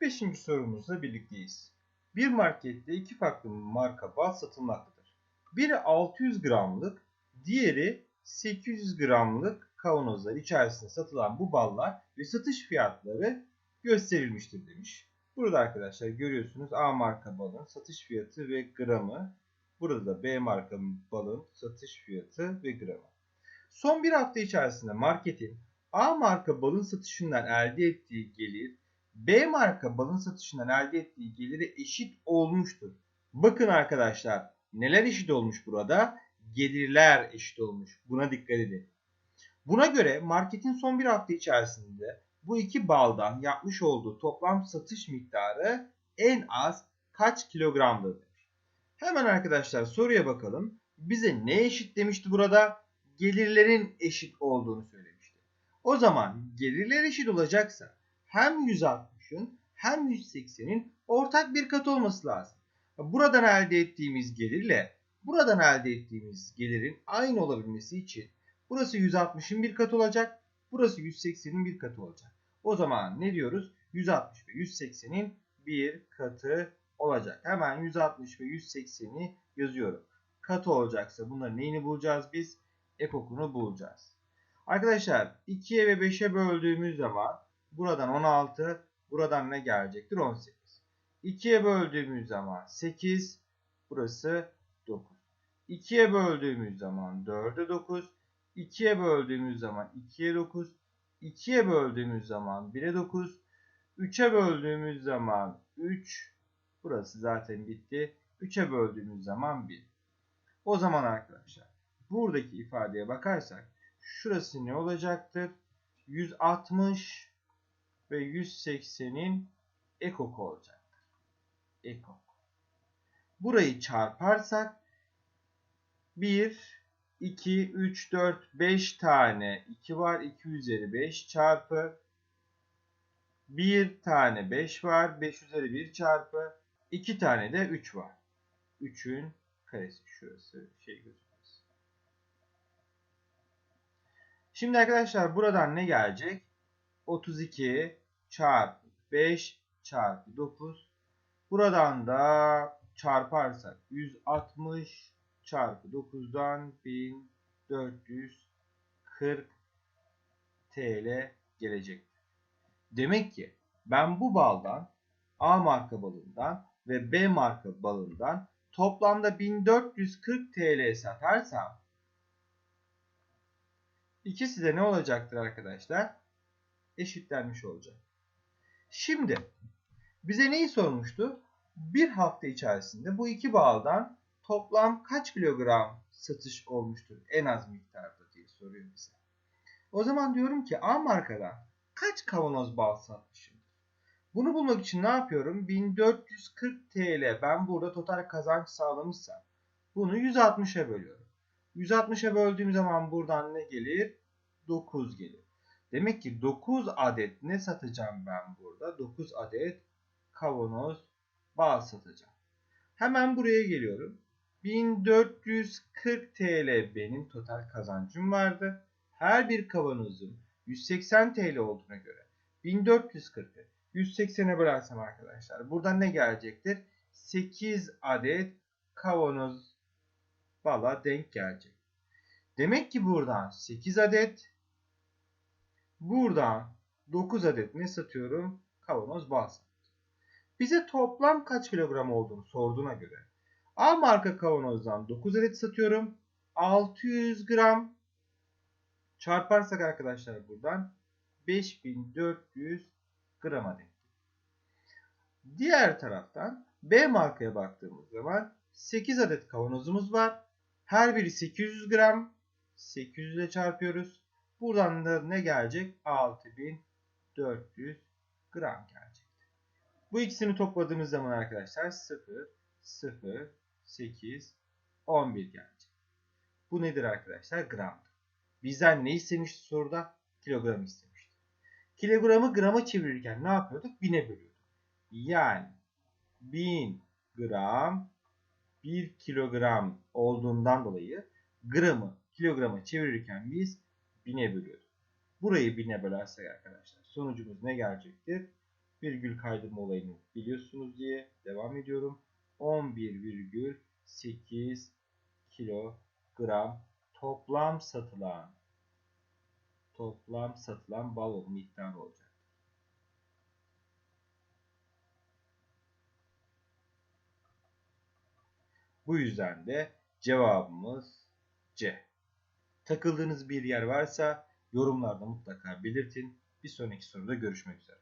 Beşinci sorumuzla birlikteyiz. Bir markette iki farklı marka bal satılmaktadır. Biri 600 gramlık, diğeri 800 gramlık kavanozlar içerisinde satılan bu ballar ve satış fiyatları gösterilmiştir demiş. Burada arkadaşlar görüyorsunuz A marka balın satış fiyatı ve gramı. Burada da B marka balın satış fiyatı ve gramı. Son bir hafta içerisinde marketin A marka balın satışından elde ettiği gelir B marka balın satışından elde ettiği geliri eşit olmuştur. Bakın arkadaşlar neler eşit olmuş burada? Gelirler eşit olmuş. Buna dikkat edin. Buna göre marketin son bir hafta içerisinde bu iki baldan yapmış olduğu toplam satış miktarı en az kaç kilogramdır. Hemen arkadaşlar soruya bakalım. Bize ne eşit demişti burada? Gelirlerin eşit olduğunu söylemişti. O zaman gelirler eşit olacaksa hem 160'ın hem 180'in ortak bir kat olması lazım. Buradan elde ettiğimiz gelirle buradan elde ettiğimiz gelirin aynı olabilmesi için burası 160'ın bir katı olacak. Burası 180'in bir katı olacak. O zaman ne diyoruz? 160 ve 180'in bir katı olacak. Hemen 160 ve 180'i yazıyorum. Katı olacaksa bunların neyini bulacağız biz? Ekokunu bulacağız. Arkadaşlar 2'ye ve 5'e böldüğümüz zaman buradan 16, buradan ne gelecektir? 18. 2'ye böldüğümüz zaman 8, burası 9. 2'ye böldüğümüz zaman 4'e 9, 2'ye böldüğümüz zaman 2'ye 9, 2'ye böldüğümüz zaman 1'e 9, 3'e böldüğümüz zaman 3, burası zaten bitti. 3'e böldüğümüz zaman 1. O zaman arkadaşlar buradaki ifadeye bakarsak şurası ne olacaktır? 160 ve 180'in ekoku olacaktır. Ekok. Burayı çarparsak 1, 2, 3, 4, 5 tane 2 var. 2 üzeri 5 çarpı 1 tane 5 var. 5 üzeri 1 çarpı 2 tane de 3 var. 3'ün karesi şurası şey gözükmez. Şimdi arkadaşlar buradan ne gelecek? 32 çarpı 5 çarpı 9. Buradan da çarparsak 160 çarpı 9'dan 1440 TL gelecektir. Demek ki ben bu baldan A marka balından ve B marka balından toplamda 1440 TL satarsam ikisi de ne olacaktır arkadaşlar? Eşitlenmiş olacak. Şimdi bize neyi sormuştu? Bir hafta içerisinde bu iki baldan toplam kaç kilogram satış olmuştur en az miktarda diye soruyor bize. O zaman diyorum ki A markadan kaç kavanoz bal satmışımdır? Bunu bulmak için ne yapıyorum? 1440 TL ben burada total kazanç sağlamışsam bunu 160'a bölüyorum. 160'a böldüğüm zaman buradan ne gelir? 9 gelir. Demek ki 9 adet ne satacağım ben burada? 9 adet kavanoz bal satacağım. Hemen buraya geliyorum. 1440 TL benim total kazancım vardı. Her bir kavanozum 180 TL olduğuna göre 1440'ı 180'e bölersem arkadaşlar buradan ne gelecektir? 8 adet kavanoz bala denk gelecek. Demek ki buradan 8 adet buradan 9 adet ne satıyorum? Kavanoz bal satıyorum. Bize toplam kaç kilogram olduğunu sorduğuna göre A marka kavanozdan 9 adet satıyorum. 600 gram çarparsak arkadaşlar buradan 5400 grama denk. Diğer taraftan B markaya baktığımız zaman 8 adet kavanozumuz var. Her biri 800 gram. 800 ile çarpıyoruz. Buradan da ne gelecek? 6400 gram gelecek. Bu ikisini topladığımız zaman arkadaşlar 0, 0, 8, 11 gelecek. Bu nedir arkadaşlar? Gramdır. Bizden ne istemişti soruda? Kilogram istemişti. Kilogramı grama çevirirken ne yapıyorduk? Bine bölüyorduk. Yani 1000 gram 1 kilogram olduğundan dolayı gramı kilograma çevirirken biz bine bölüyorduk. Burayı bine bölersek arkadaşlar sonucumuz ne gelecektir? virgül kaydırma olayını biliyorsunuz diye devam ediyorum. 11,8 kilogram toplam satılan toplam satılan balon miktarı olacak. Bu yüzden de cevabımız C. Takıldığınız bir yer varsa yorumlarda mutlaka belirtin. Bir sonraki soruda görüşmek üzere.